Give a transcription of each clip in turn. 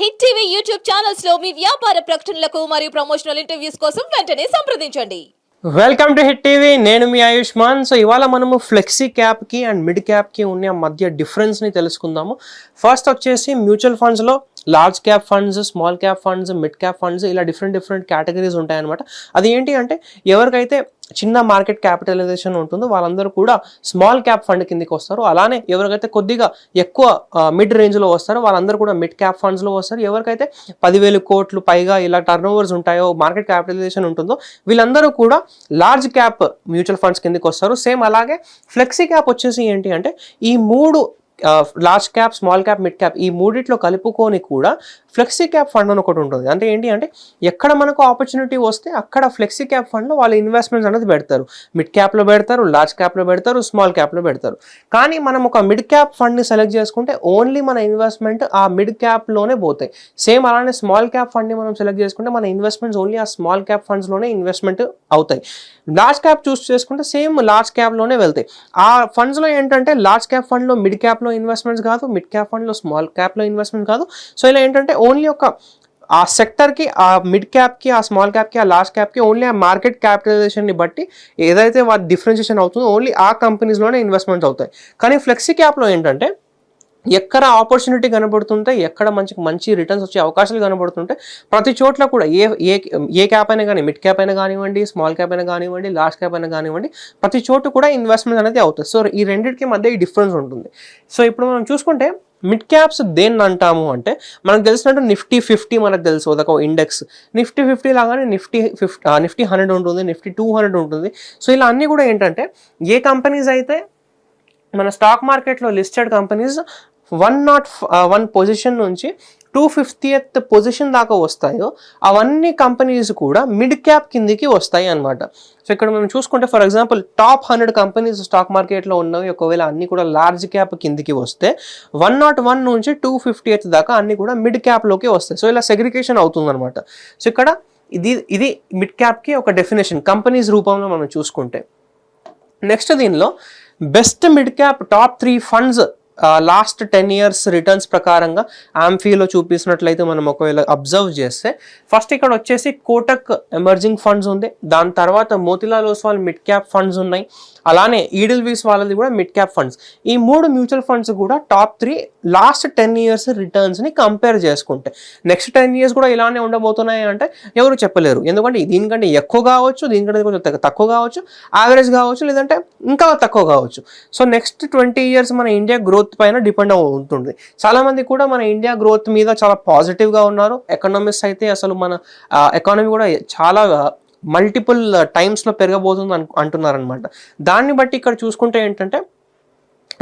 Hit TV YouTube ఛానల్స్లో మీ వ్యాపార ప్రకటనలకు మరియు ప్రమోషనల్ ఇంటర్వ్యూస్ కోసం వెంటనే సంప్రదించండి. Welcome to Hit TV. నేను మీ ఆయుష్మాన్. సో ఇవాళ మనము ఫ్లెక్సీ క్యాప్కి అండ్ మిడ్ క్యాప్కి ఉన్న మధ్య డిఫరెన్స్ని తెలుసుకుందాము. ఫస్ట్ వచ్చేసి మ్యూచువల్ ఫండ్స్లో large cap funds small cap funds mid cap funds ఇలా డిఫరెంట్ డిఫరెంట్ కేటగిరీస్ ఉంటాయన్నమాట. అది ఏంటి అంటే ఎవరికైతే చిన్న మార్కెట్ క్యాపిటలైజేషన్ ఉంటుందో వాళ్ళందరూ కూడా స్మాల్ క్యాప్ ఫండ్ కిందకి వస్తారు. అలానే ఎవరికైతే కొద్దిగా ఎక్కువ మిడ్ రేంజ్లో వస్తారో వాళ్ళందరూ కూడా మిడ్ క్యాప్ ఫండ్స్లో వస్తారు. ఎవరికైతే పదివేల కోట్లు పైగా ఇలా టర్న్ ఓవర్స్ ఉంటాయో మార్కెట్ క్యాపిటలైజేషన్ ఉంటుందో వీళ్ళందరూ కూడా లార్జ్ క్యాప్ మ్యూచువల్ ఫండ్స్ కిందకి వస్తారు. సేమ్ అలాగే ఫ్లెక్సీ క్యాప్ వచ్చేసి ఏంటి అంటే ఈ మూడు large cap small cap mid cap ఈ మూడిట్లో కలుపుకొని కూడా ఫ్లెక్సీ క్యాప్ ఫండ్ అని ఒకటి ఉంటుంది. అంటే ఏంటి అంటే ఎక్కడ మనకు ఆపర్చునిటీ వస్తే అక్కడ ఫ్లెక్సీ క్యాప్ ఫండ్లో వాళ్ళు ఇన్వెస్ట్మెంట్స్ అనేది పెడతారు. మిడ్ క్యాప్లో పెడతారు లార్జ్ క్యాప్లో పెడతారు స్మాల్ క్యాప్లో పెడతారు. కానీ మనం ఒక మిడ్ క్యాప్ ఫండ్ని సెలెక్ట్ చేసుకుంటే ఓన్లీ మన ఇన్వెస్ట్మెంట్ ఆ మిడ్ క్యాప్లోనే పోతాయి. సేమ్ అలానే స్మాల్ క్యాప్ ఫండ్ని మనం సెలెక్ట్ చేసుకుంటే మన ఇన్వెస్ట్మెంట్స్ ఓన్లీ ఆ స్మాల్ క్యాప్ ఫండ్స్లోనే ఇన్వెస్ట్మెంట్ అవుతాయి. లార్జ్ క్యాప్ చూస్ చేసుకుంటే సేమ్ లార్జ్ క్యాప్లోనే వెళ్తాయి. ఆ ఫండ్స్లో ఏంటంటే లార్జ్ క్యాప్ ఫండ్లో మిడ్ క్యాప్లో ఇన్వెస్ట్మెంట్స్ కాదు మిడ్ క్యాప్ ఫండ్లో స్మాల్ క్యాప్లో ఇన్వెస్ట్మెంట్ కాదు. సో ఇలా ఏంటంటే ఓన్లీ ఒక ఆ సెక్టర్కి ఆ మిడ్ క్యాప్కి ఆ స్మాల్ క్యాప్కి ఆ లార్జ్ క్యాప్కి ఓన్లీ ఆ మార్కెట్ క్యాపిటలైజేషన్ని బట్టి ఏదైతే వాటి డిఫరెన్షియేషన్ అవుతుందో ఓన్లీ ఆ కంపెనీస్లోనే ఇన్వెస్ట్మెంట్స్ అవుతాయి. కానీ ఫ్లెక్సీ క్యాప్లో ఏంటంటే ఎక్కడ ఆపర్చునిటీ కనబడుతుంటే ఎక్కడ మంచి మంచి రిటర్న్స్ వచ్చే అవకాశాలు కనబడుతుంటే ప్రతి చోట్ల కూడా ఏ ఏ ఏ క్యాప్ అయినా కానీ మిడ్ క్యాప్ అయినా కానివ్వండి స్మాల్ క్యాప్ అయినా కానివ్వండి లార్జ్ క్యాప్ అయినా కానివ్వండి ప్రతి చోటు కూడా ఇన్వెస్ట్మెంట్ అనేది అవుతుంది. సో ఈ రెండింటికి మధ్య ఈ డిఫరెన్స్ ఉంటుంది. సో ఇప్పుడు మనం చూసుకుంటే మిడ్ క్యాప్స్ దేన్ని అంటాము అంటే మనకు తెలిసినట్టు నిఫ్టీ ఫిఫ్టీ మనకు తెలుసు. ఒక ఇండెక్స్ నిఫ్టీ ఫిఫ్టీ లాగానే నిఫ్టీ ఫిఫ్టీ నిఫ్టీ హండ్రెడ్ ఉంటుంది నిఫ్టీ టూ హండ్రెడ్ ఉంటుంది. సో ఇలా అన్నీ కూడా ఏంటంటే ఏ కంపెనీస్ అయితే మన స్టాక్ మార్కెట్లో listed companies one naught one position నుంచి టూ ఫిఫ్టీయత్ పొజిషన్ దాకా వస్తాయో అవన్నీ కంపెనీస్ కూడా మిడ్ క్యాప్ కిందికి వస్తాయి అన్నమాట. సో ఇక్కడ మనం చూసుకుంటే for example top hundred companies stock మార్కెట్లో ఉన్నవి ఒకవేళ అన్నీ కూడా లార్జ్ క్యాప్ కిందికి వస్తే వన్ నాట్ వన్ నుంచి టూ ఫిఫ్టీ దాకా అన్నీ కూడా మిడ్ క్యాప్లోకి వస్తాయి. సో ఇలా సెగ్రిగేషన్ అవుతుందన్నమాట. సో ఇక్కడ ఇది ఇది మిడ్ క్యాప్కి ఒక డెఫినేషన్ కంపెనీస్ రూపంలో మనం చూసుకుంటే. నెక్స్ట్ దీనిలో best mid cap top three funds last ten years returns ప్రకారంగా ఆంఫీలో చూపించినట్లయితే మనం ఒకవేళ అబ్జర్వ్ చేస్తే ఫస్ట్ ఇక్కడ వచ్చేసి కోటక్ ఎమర్జింగ్ ఫండ్స్ ఉంది. దాని తర్వాత Motilal Oswal mid cap funds ఉన్నాయి. అలానే ఈడిల్ వీస్ వాళ్ళది కూడా మిడ్ క్యాప్ ఫండ్స్ ఈ మూడు మ్యూచువల్ ఫండ్స్ కూడా top three last ten years రిటర్న్స్ని compare చేసుకుంటే. నెక్స్ట్ టెన్ ఇయర్స్ కూడా ఇలానే ఉండబోతున్నాయి అంటే ఎవరు చెప్పలేరు. ఎందుకంటే దీనికంటే ఎక్కువ కావచ్చు దీనికంటే కొంచెం తక్కువ కావచ్చు యావరేజ్ కావచ్చు లేదంటే ఇంకా తక్కువ కావచ్చు. సో నెక్స్ట్ ట్వంటీ ఇయర్స్ మన ఇండియా గ్రోత్ పైన డిపెండ్ అవుతుంది చాలా మంది కూడా మన ఇండియా గ్రోత్ మీద చాలా పాజిటివ్గా ఉన్నారు. ఎకనామిక్స్ అయితే అసలు మన ఎకానమీ కూడా చాలా మల్టిపుల్ టైమ్స్లో పెరగబోతుంది అను అంటున్నారనమాట దాన్ని బట్టి ఇక్కడ చూసుకుంటే ఏంటంటే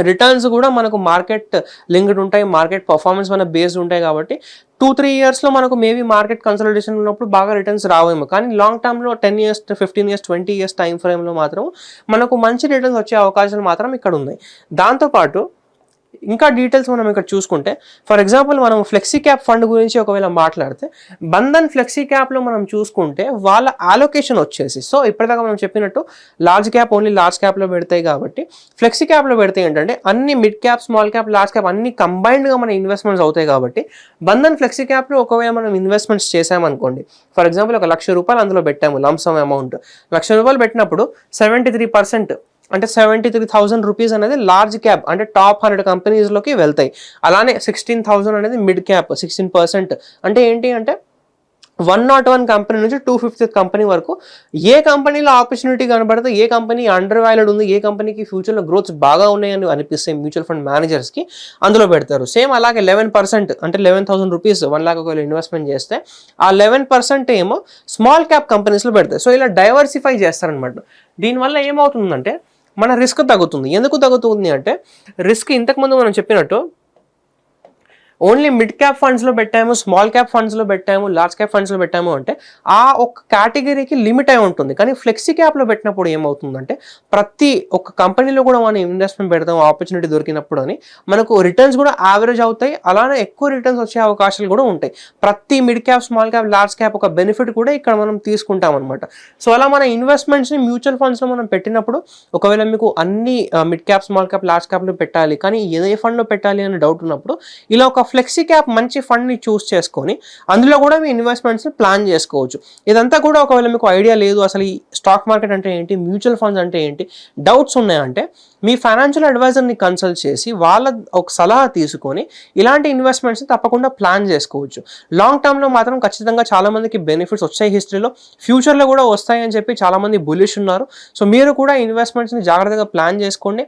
రిటర్న్స్ కూడా మనకు మార్కెట్ లింక్డ్ ఉంటాయి. మార్కెట్ పర్ఫార్మెన్స్ మన బేస్డ్ ఉంటాయి కాబట్టి టూ త్రీ ఇయర్స్లో మనకు మేబీ మార్కెట్ కన్సల్టేషన్ ఉన్నప్పుడు బాగా రిటర్న్స్ రావేమో. కానీ లాంగ్ టర్మ్లో ten years fifteen years twenty years time ఫ్రేమ్లో మాత్రం మనకు మంచి రిటర్న్స్ వచ్చే అవకాశాలు మాత్రం ఇక్కడ ఉన్నాయి. దాంతోపాటు ఇంకా డీటెయిల్స్ మనం ఇక్కడ చూసుకుంటే ఫర్ ఎగ్జాంపుల్ మనం ఫ్లెక్సీ క్యాప్ ఫండ్ గురించి ఒకవేళ మాట్లాడితే బంధన్ ఫ్లెక్సీ క్యాప్లో మనం చూసుకుంటే వాళ్ళ ఆలోకేషన్ వచ్చేసి సో ఇప్పటిదాకా మనం చెప్పినట్టు లార్జ్ క్యాప్ ఓన్లీ లార్జ్ క్యాప్లో పెడతాయి కాబట్టి ఫ్లెక్సీ క్యాప్లో పెడితే ఏంటంటే అన్ని mid cap small cap large cap అన్ని కంబైన్డ్గా మన ఇన్వెస్ట్మెంట్స్ అవుతాయి కాబట్టి బంధన్ ఫ్లెక్సీ క్యాప్లో ఒకవేళ మనం ఇన్వెస్ట్మెంట్స్ చేసామనుకోండి ఫర్ ఎగ్జాంపుల్ ఒక లక్ష రూపాయలు అందులో పెట్టాము లంసమ్ అమౌంట్ లక్ష రూపాయలు పెట్టినప్పుడు సెవెంటీ త్రీ పర్సెంట్ అంటే సెవెంటీ త్రీ థౌసండ్ రూపీస్ అనేది లార్జ్ క్యాప్ అంటే టాప్ హండ్రెడ్ కంపెనీస్లోకి వెళ్తాయి. అలానే సిక్స్టీన్ థౌసండ్ అనేది మిడ్ క్యాప్ సిక్స్టీన్ పర్సెంట్ అంటే ఏంటి అంటే వన్ నాట్ వన్ కంపెనీ నుంచి టూ ఫిఫ్త్ కంపెనీ వరకు ఏ కంపెనీలో ఆపర్చునిటీ కనబడితే ఏ కంపెనీ అండర్ వాల్యూడ్ ఉంది ఏ కంపెనీకి ఫ్యూచర్లో గ్రోత్స్ బాగా ఉన్నాయని అనిపిస్తాయి మ్యూచువల్ ఫండ్ మేనేజర్స్కి అందులో పెడతారు. సేమ్ అలాగే లెవెన్ పర్సెంట్ అంటే eleven thousand rupees one lakh ఒకవేళ ఇన్వెస్ట్మెంట్ చేస్తే ఆ లెవెన్ పర్సెంట్ ఏమో స్మాల్ క్యాప్ కంపెనీస్లో పెడతాయి సో ఇలా డైవర్సిఫై చేస్తారనమాట దీనివల్ల ఏమవుతుందంటే మన రిస్క్ తగ్గుతుంది. ఎందుకు తగ్గుతుంది అంటే రిస్క్ ఇంతకుముందు మనం చెప్పినట్టు ఓన్లీ మిడ్ క్యాప్ ఫండ్స్లో పెట్టాము స్మాల్ క్యాప్ ఫండ్స్లో పెట్టాము లార్జ్ క్యాప్ ఫండ్స్లో పెట్టాము అంటే ఆ ఒక కేటగిరీకి లిమిట్ అయి ఉంటుంది. కానీ ఫ్లెక్సీ క్యాప్లో పెట్టినప్పుడు ఏమవుతుందంటే ప్రతి ఒక్క కంపెనీలో కూడా మనం ఇన్వెస్ట్మెంట్ పెడతాం ఆపర్చునిటీ దొరికినప్పుడు అని. మనకు రిటర్న్స్ కూడా యావరేజ్ అవుతాయి అలానే ఎక్కువ రిటర్న్స్ వచ్చే అవకాశాలు కూడా ఉంటాయి. ప్రతి mid cap small cap large cap ఒక బెనిఫిట్ కూడా ఇక్కడ మనం తీసుకుంటాం అనమాట సో అలా మన ఇన్వెస్ట్మెంట్స్ని మ్యూచువల్ ఫండ్స్లో మనం పెట్టినప్పుడు ఒకవేళ మీకు అన్ని mid cap small cap large క్యాప్లో పెట్టాలి కానీ ఏ ఫండ్లో పెట్టాలి అనే డౌట్ ఉన్నప్పుడు ఇలా ఒక ఫ్లెక్సీ క్యాప్ మంచి ఫండ్ని చూస్ చేసుకొని అందులో కూడా మీ ఇన్వెస్ట్మెంట్స్ని ప్లాన్ చేసుకోవచ్చు. ఇదంతా కూడా ఒకవేళ మీకు ఐడియా లేదు అసలు ఈ స్టాక్ మార్కెట్ అంటే ఏంటి మ్యూచువల్ ఫండ్స్ అంటే ఏంటి డౌట్స్ ఉన్నాయంటే మీ ఫైనాన్షియల్ అడ్వైజర్ని కన్సల్ట్ చేసి వాళ్ళ ఒక సలహా తీసుకొని ఇలాంటి ఇన్వెస్ట్మెంట్స్ తప్పకుండా ప్లాన్ చేసుకోవచ్చు. లాంగ్ టర్మ్లో మాత్రం ఖచ్చితంగా చాలామందికి బెనిఫిట్స్ వచ్చాయి హిస్టరీలో. ఫ్యూచర్లో కూడా వస్తాయని చెప్పి చాలామంది బులిష్ ఉన్నారు. సో మీరు కూడా ఇన్వెస్ట్మెంట్స్ని జాగ్రత్తగా ప్లాన్ చేసుకోండి.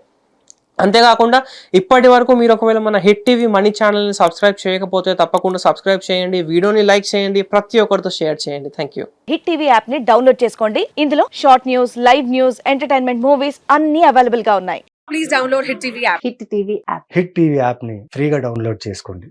అంతేకాకుండా ఇప్పటి వరకు మీరు ఒకవేళ మన హిట్ టీవీ మనీ ఛానల్ని సబ్స్క్రైబ్ చేయకపోతే తప్పకుండా సబ్స్క్రైబ్ చేయండి. వీడియోని లైక్ చేయండి. ప్రతి ఒక్కరితో షేర్ చేయండి. థ్యాంక్ యూ హిట్ టీవీ యాప్ని డౌన్లోడ్ చేసుకోండి. ఇందులో short news live news entertainment movies అన్ని అవైలబుల్గా ఉన్నాయి. Please download Hit TV app. Hit TV app hit TV యాప్ని ఫ్రీగా డౌన్లోడ్ చేసుకోండి.